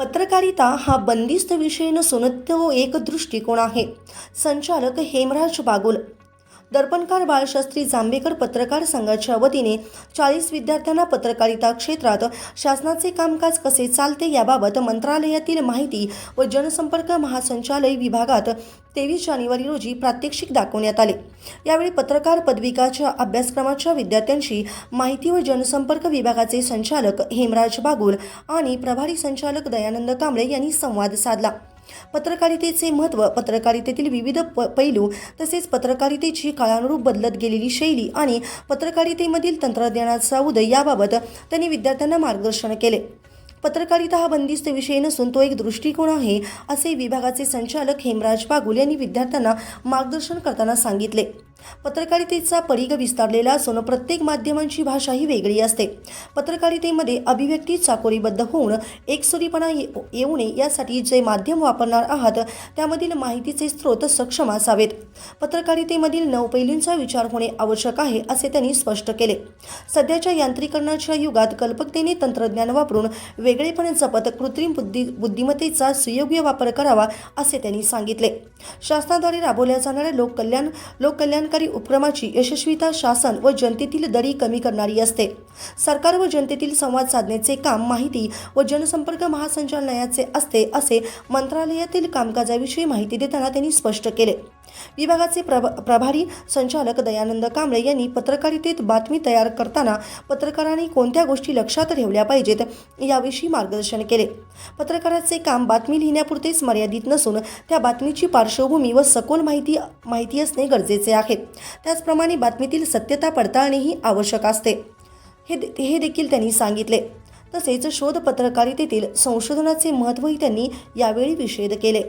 पत्रकारिता हा बंदिस्त विषय नसून तो एक दृष्टिकोन आहे. संचालक हेमराज बागुल दर्पणकार बाळशास्त्री जांभेकर पत्रकार संघाच्या वतीने चाळीस विद्यार्थ्यांना पत्रकारिता क्षेत्रात शासनाचे कामकाज कसे चालते याबाबत मंत्रालयातील माहिती व जनसंपर्क महासंचालय विभागात तेवीस जानेवारी रोजी प्रात्यक्षिक दाखवण्यात आले. यावेळी पत्रकार पदविकाच्या अभ्यासक्रमाच्या विद्यार्थ्यांशी माहिती व जनसंपर्क विभागाचे संचालक हेमराज बागुल आणि प्रभारी संचालक दयानंद कांबळे यांनी संवाद साधला. पत्रकारितेचे महत्त्व पत्रकारितेतील विविध प पैलू तसेच पत्रकारितेची काळानुरूप बदलत गेलेली शैली आणि पत्रकारितेमधील तंत्रज्ञानाचा उदय याबाबत त्यांनी विद्यार्थ्यांना मार्गदर्शन केले. पत्रकारिता हा बंदिस्त विषय नसून तो एक दृष्टिकोन आहे असे विभागाचे संचालक हेमराज बागुल यांनी विद्यार्थ्यांना मार्गदर्शन करताना सांगितले. पत्रकारितेचा परिघ विस्तारलेला असून प्रत्येक माध्यमांची भाषा ही वेगळी असते. पत्रकारितेमध्ये अभिव्यक्ती चाकोरीबद्ध होऊन एकसुरीपणा येऊ नये यासाठी जे माध्यम वापरणार आहात त्यामधील माहितीचे स्रोत सक्षम असावेत. पत्रकारितेमधील नऊ पैलूंचा विचार होणे आवश्यक आहे असे त्यांनी स्पष्ट केले. सध्याच्या यांत्रिकरणाच्या युगात कल्पकतेने तंत्रज्ञान वापरून वेगळेपण जपत कृत्रिम बुद्धी बुद्धिमत्तेचा सुयोग्य वापर करावा असे त्यांनी सांगितले. शासनाद्वारे राबवल्या जाणाऱ्या लोककल्याण लोककल्याण कल्याणकारी उपक्रमाची यशस्वीता शासन व जनतेतील दरी कमी करणारी असते. सरकार व जनतेतील संवाद साधण्याचे काम माहिती व जनसंपर्क महासंचालनालयाचे असते असे मंत्रालयातील कामकाजाविषयी माहिती देताना त्यांनी स्पष्ट केले. विभागाचे प्रभ प्रभारी संचालक दयानंद कांबळे यांनी पत्रकारितेत बातमी तयार करताना पत्रकारांनी कोणत्या गोष्टी लक्षात ठेवल्या पाहिजेत याविषयी मार्गदर्शन केले. पत्रकाराचे काम बातमी लिहिण्यापुरतेच मर्यादित नसून त्या बातमीची पार्श्वभूमी व सखोल माहिती माहिती असणे गरजेचे आहे. त्याचप्रमाणे बातमीतील सत्यता पडताळणेही आवश्यक असते. हे दे- हे देखील त्यांनी सांगितले. तसेच शोध पत्रकारितेतील संशोधनाचे महत्त्वही त्यांनी यावेळी विषेध केले.